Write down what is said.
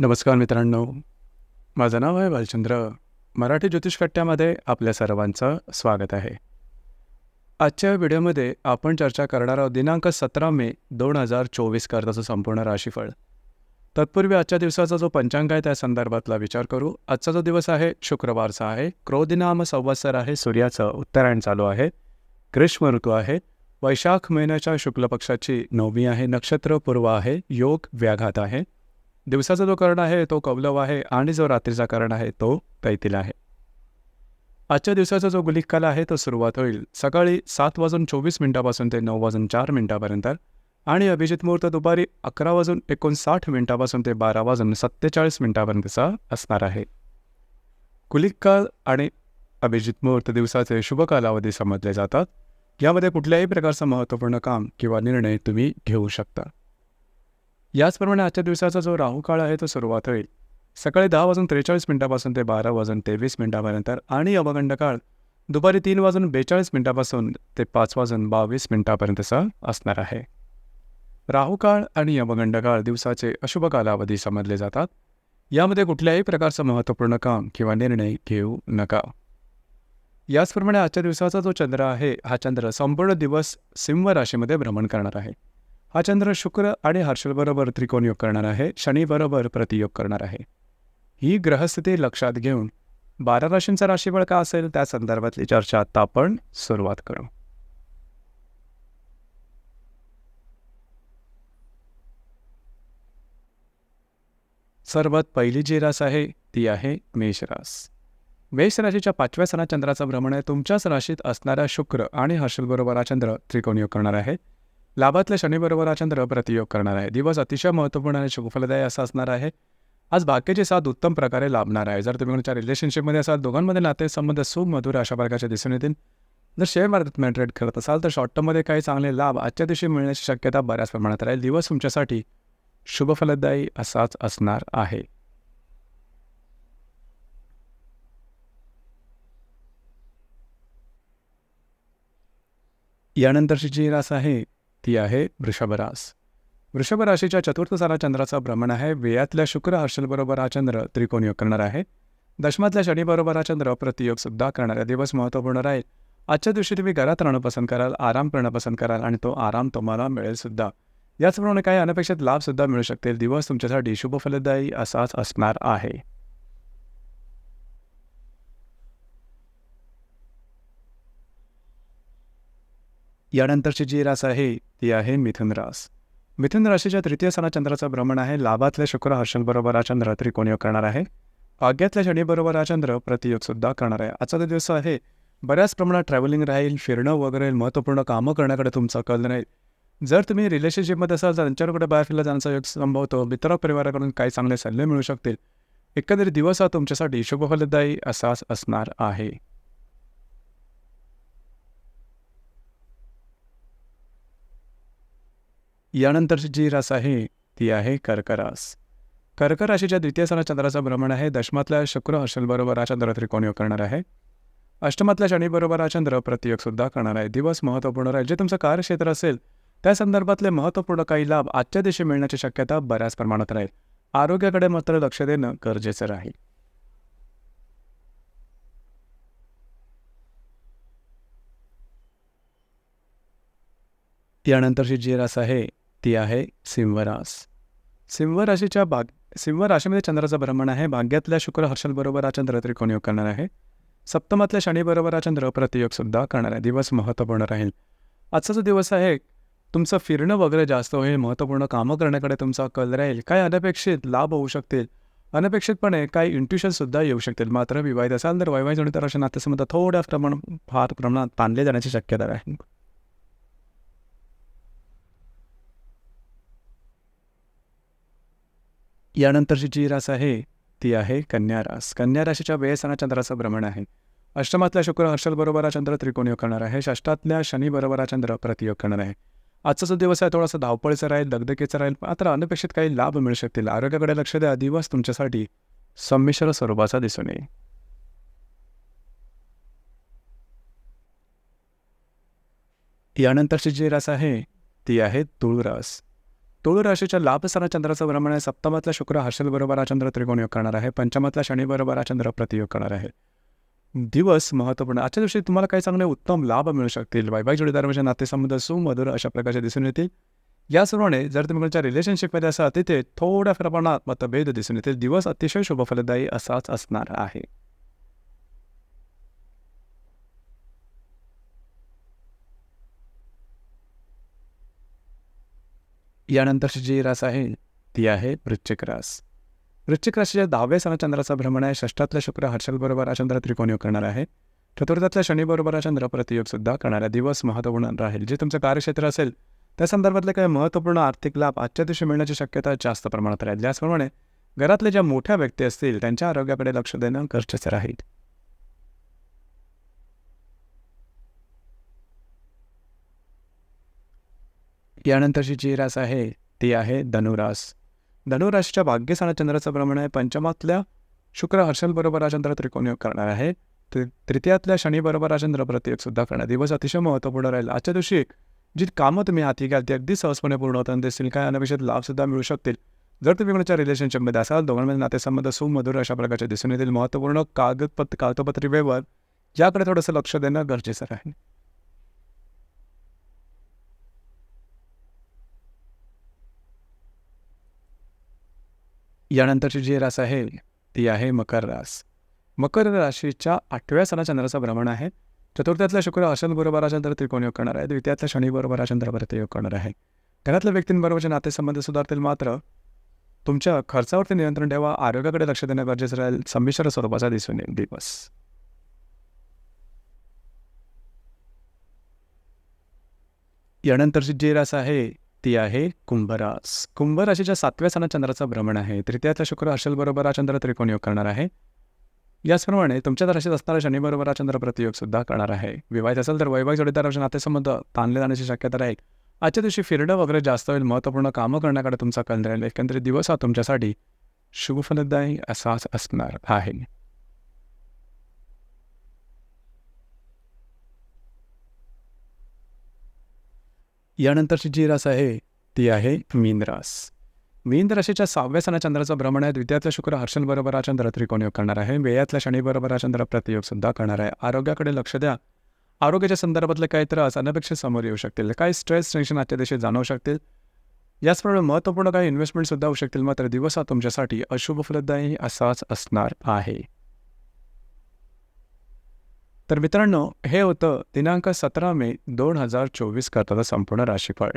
नमस्कार मित्रांनो. माझं नाव आहे भालचंद्र मराठी ज्योतिष कट्ट्यामध्ये आपल्या सर्वांचं स्वागत आहे. आजच्या व्हिडिओमध्ये आपण चर्चा करणार आहोत दिनांक सतरा मे दोन हजार चोवीस करताचं संपूर्ण राशीफळ. तत्पूर्वी आजच्या दिवसाचा जो पंचांग आहे त्या संदर्भातला विचार करू. आजचा जो दिवस आहे शुक्रवारचा आहे. क्रोदिनाम संवत्सर आहे सूर्याचं उत्तरायण चालू आहे. ग्रीष्म ऋतू आहे. वैशाख महिन्याच्या शुक्ल पक्षाची नवमी आहे. नक्षत्र पूर्व आहे. योग व्याघात आहे. दिवसाचा जो कर्ण आहे तो कौलव आहे आणि जो रात्रीचा कर्ण आहे तो तैतील आहे. आजच्या दिवसाचा जो गुलिक काल आहे तो सुरुवात होईल सकाळी सात वाजून चोवीस मिनिटापासून ते नऊ वाजून चार मिनिटापर्यंत आणि अभिजित मुहूर्त दुपारी अकरा वाजून एकोणसाठ मिनिटापासून ते बारा वाजून सत्तेचाळीस मिनिटापर्यंतचा असणार आहे. गुलिक काल आणि अभिजित मुहूर्त दिवसाचे शुभ कालावधी समजले जातात. यामध्ये कुठल्याही प्रकारचं महत्त्वपूर्ण काम किंवा निर्णय तुम्ही घेऊ शकता. याचप्रमाणे आजच्या दिवसाचा जो राहू काळ आहे तो सुरुवात होईल. सकाळी दहा वाजून त्रेचाळीस मिनिटापासून ते बारा वाजून तेवीस मिनिटापर्यंत आणि अवगंड काळ दुपारी तीन वाजून बेचाळीस मिनिटापासून ते पाच वाजून बावीस मिनिटापर्यंतचा असणार आहे. राहूकाळ आणि यमगंड काळ दिवसाचे अशुभ कालावधी समजले जातात. यामध्ये कुठल्याही प्रकारचं महत्त्वपूर्ण काम किंवा निर्णय घेऊ नका. याचप्रमाणे आजच्या दिवसाचा जो चंद्र आहे हा चंद्र संपूर्ण दिवस सिंह राशीमध्ये भ्रमण करणार आहे. हा चंद्र शुक्र आणि हर्षलबरोबर त्रिकोण योग करणार आहे शनीबरोबर प्रतियोग करणार आहे. ही ग्रहस्थिती लक्षात घेऊन बारा राशींचा राशीफळ का असेल त्या संदर्भातली चर्चा आता आपण सुरुवात करू. सर्वात पहिली जी रास आहे ती आहे मेष रास. मेष राशीच्या पाचव्या सणाचंद्राचं भ्रमण आहे. तुमच्याच राशीत असणाऱ्या शुक्र आणि हर्षलबरोबर हा चंद्र त्रिकोण योग करणार आहे. लाभातल्या शनीबरोबर हा चंद्र प्रतियोग करणार आहे. दिवस अतिशय महत्त्वपूर्ण आणि शुभफलदायी असा असणार आहे. आज बाकीचे साथ उत्तम प्रकारे लाभणार आहे. जर तुम्ही तुमच्या रिलेशनशिपमध्ये असाल दोघांमध्ये नातेसंबंध सुमधुर अशा प्रकारचे दिसून येतील. जर शेअर मार्केटमध्ये ट्रेड करत असाल तर शॉर्ट टर्ममध्ये काही चांगले लाभ आजच्या दिवशी मिळण्याची शक्यता बऱ्याच प्रमाणात राहील. दिवस तुमच्यासाठी शुभफलदायी असाच असणार आहे. यानंतरची जी रास आहे ती आहे वृषभरास वृषभ राशीच्या चतुर्थ सारा चंद्राचा भ्रमण आहे. वेयातल्या शुक्र हर्षलबरोबर हा चंद्र त्रिकोण योग करणार आहे. दशमातल्या शनीबरोबर हा चंद्र प्रतियोग सुद्धा करणारा दिवस महत्त्वपूर्ण राहील. आजच्या दिवशी तुम्ही घरात राहणं पसंत कराल आराम करणं पसंत कराल आणि तो आराम तुम्हाला मिळेल सुद्धा. याचप्रमाणे काही अनपेक्षित लाभसुद्धा मिळू शकतील. दिवस तुमच्यासाठी शुभफलदायी असाच असणार आहे. यानंतरची जी रास आहे ती आहे मिथुन रास. मिथुन राशीच्या तृतीय सणा चंद्राचं भ्रमण आहे. लाभातल्या शुक्र हर्षलबरोबर हा चंद्र त्रिकोणयोग करणार आहे. भाग्यातल्या शनीबरोबर हा चंद्र प्रतियोगसुद्धा करणार आहे. आजचा दिवस आहे बऱ्याच प्रमाणात ट्रॅव्हलिंग राहील फिरणं वगैरे महत्त्वपूर्ण कामं करण्याकडे तुमचा कल राहील. जर तुम्ही रिलेशनशिपमध्ये असाल तर त्यांच्याकडे बाहेर फिरला जाण्याचा योग संभवतो मित्र परिवाराकडून काही चांगले सल्ले मिळू शकतील. एकंदरीत दिवस हा तुमच्यासाठी शुभफलदायी असाच असणार आहे. यानंतरची जी रास आहे ती आहे कर्करास. कर्क राशीच्या द्वितीय सणा चंद्राचं भ्रमण आहे. दशमातल्या शुक्र हर्षलबरोबर हा चंद्र त्रिकोण योग करणार आहे. अष्टमातल्या शनीबरोबर हा चंद्र प्रतियोगसुद्धा करणार आहे. दिवस महत्त्वपूर्ण राहील. जे तुमचं कार्यक्षेत्र असेल त्या संदर्भातले महत्त्वपूर्ण काही लाभ आजच्या दिवशी मिळण्याची शक्यता बऱ्याच प्रमाणात राहील. आरोग्याकडे मात्र लक्ष देणं गरजेचं राहील. यानंतरची जी रास आहे ती आहे सिंहरास सिंहराशीच्या भाग बाग सिंह राशीमध्ये चंद्राचं भ्रमण आहे. भाग्यातल्या शुक्र हर्षलबरोबर हा चंद्र त्रिकोण योग करणार आहे. सप्तमातल्या शनीबरोबर हा चंद्र प्रतियोग सुद्धा करणार आहे. दिवस महत्त्वपूर्ण राहील. आजचा जो दिवस आहे. तुमचं फिरणं वगैरे जास्त होईल. महत्त्वपूर्ण कामं करण्याकडे तुमचा कल राहील. काही अनपेक्षित लाभ होऊ शकतील. अनपेक्षितपणे काही इंट्युशनसुद्धा येऊ शकतील. मात्र विवाहित असाल तर वैवाहिक आणि तर अशा नातेसंबंध थोड्या प्रमाण फार प्रमाणात ताणले जाण्याची शक्यता आहे. यानंतरची जी रास आहे ती आहे कन्या रास. कन्या राशीच्या वेळेसना चंद्राचं भ्रमण आहे. अष्टमातल्या शुक्र हर्षलबरोबर हा चंद्र त्रिकोण योग करणार आहे. षष्टातल्या शनीबरोबर हा चंद्र प्रतियोग करणार आहे. आजचा जो दिवस आहे थोडासा धावपळीचा राहील दगदगीचा राहील मात्र अनपेक्षित काही लाभ मिळू शकतील. आरोग्याकडे लक्ष द्या. दिवस तुमच्यासाठी संमिश्र स्वरूपाचा दिसून येईल. यानंतरची जी रास आहे ती आहे तुळरास. तुळ राशीच्या लाभस्थाना चंद्राचं भ्रमण आहे. सप्तमातला शुक्र हर्षल बरोबर हा चंद्र त्रिकोण योग करणार आहे. पंचमातला शनी बरोबर हा चंद्र प्रतियोग करणार आहे. दिवस महत्त्वपूर्ण. आजच्या दिवशी तुम्हाला काही चांगले उत्तम लाभ मिळू शकतील. वैवाहिक जोडीदाराचे म्हणजे नातेसंबंध सुमधुर अशा प्रकारचे दिसून येतील. याचप्रमाणे जर तुम्ही तुमच्या रिलेशनशिपमध्ये असा तिथे थोड्या प्रमाणात मतभेद दिसून येतील. दिवस अतिशय शुभफलदायी असाच असणार आहे. यानंतरची जी रास आहे ती आहे वृश्चिक रास. वृश्चिक राशीच्या दहाव्या सण चंद्राचा भ्रमण आहे. षष्ठातल्या शुक्र हर्षलबरोबर हा चंद्र त्रिकोणयोग करणार आहे. चतुर्थातल्या शनीबरोबर हा चंद्र प्रतियोगसुद्धा करणारा दिवस महत्त्वपूर्ण राहील. जे तुमचं कार्यक्षेत्र असेल त्या संदर्भातले काही महत्त्वपूर्ण आर्थिक लाभ आजच्या दिवशी मिळण्याची शक्यता जास्त प्रमाणात राहील. ज्याचप्रमाणे घरातले ज्या मोठ्या व्यक्ती असतील त्यांच्या आरोग्याकडे लक्ष देणं गरजेचं राहील. यानंतरची जी रास आहे ती आहे धनुरास. धनुराशीच्या भाग्यस्थानात चंद्राचं प्रमाण आहे पंचमातल्या शुक्र हर्षलबरोबर हा चंद्र त्रिकोणयोग करणार आहे. तृतीयातल्या शनीबरोबर हा चंद्र प्रतियोग सुद्धा करणार. दिवस अतिशय महत्त्वपूर्ण राहील. आजच्या दिवशी जी कामं तुम्ही हाती घ्याल ती अगदी सहजपणे पूर्ण होताना दिसतील. काय अनपेक्षित लाभसुद्धा मिळू शकतील. जर तुम्ही कोणाच्या रिलेशनशिपमध्ये असाल दोघांमध्ये नातेसंबंध सुमधुर अशा प्रकारचे दिसून येतील. महत्त्वपूर्ण कागदपत्र कागदपत्री व्यवहार. याकडे थोडंसं लक्ष देणं गरजेचं राहील. यानंतरची जी रास आहे ती आहे मकर रास. मकर राशीच्या आठव्या सणा चंद्राचा भ्रमण आहे. चतुर्थ्यातला शुक्र अशन बरोबर चंद्र त्रिकोण योग करणार आहे. द्वितीयातल्या शनी बरोबर हा योग करणार आहे. घरातल्या व्यक्तींबरोबरचे नातेसंबंध सुधारतील मात्र तुमच्या खर्चावरती नियंत्रण ठेवा. आरोग्याकडे लक्ष देणं गरजेचं राहील. संमिश्र स्वरूपाचा दिसून येईल. दिवस. यानंतरची जी रास आहे ती आहे कुंभरास. कुंभ राशीच्या सातव्या सणात चंद्राचं भ्रमण आहे तृतीयाचा शुक्र हर्षल बरोबर हा चंद्र त्रिकोण योग करणार आहे. याचप्रमाणे तुमच्या राशीत असणारा शनीबरोबर हा चंद्र प्रतियोग सुद्धा करणार आहे. विवाहित असेल तर वैवाहिक जोडीदाराच्या नातेसंबंध ताणले जाण्याची शक्यता राहील आजच्या दिवशी फिरणं वगैरे जास्त होईल महत्त्वपूर्ण कामं करण्याकडे तुमचा कल राहील. एकंदरीत दिवस हा तुमच्यासाठी शुभफलदायी असाच असणार आहे. यानंतरची जी रास आहे ती आहे मीन रास. मीन राशीच्या सहाव्या सणा चंद्राचं भ्रमण आहे. द्वितीयातला शुक्र हर्षल बरोबर हा चंद्र त्रिकोणयोग करणार आहे. वेयातल्या शनी बरोबर हा चंद्र प्रतियोग सुद्धा करणार आहे. आरोग्याकडे लक्ष द्या. आरोग्याच्या संदर्भातले काही त्रास अनपेक्षित समोर येऊ शकतील. काही स्ट्रेस टेन्शन आजच्या दिवशी जाणवू शकतील. याचप्रमाणे महत्त्वपूर्ण काही इन्व्हेस्टमेंटसुद्धा होऊ शकतील. मात्र दिवस हा तुमच्यासाठी अशुभ फलदायी असाच असणार आहे. तर मित्रांनो हे होतं दिनांक सतरा मे दोन हजार चोवीस करताचं संपूर्ण राशीफळ.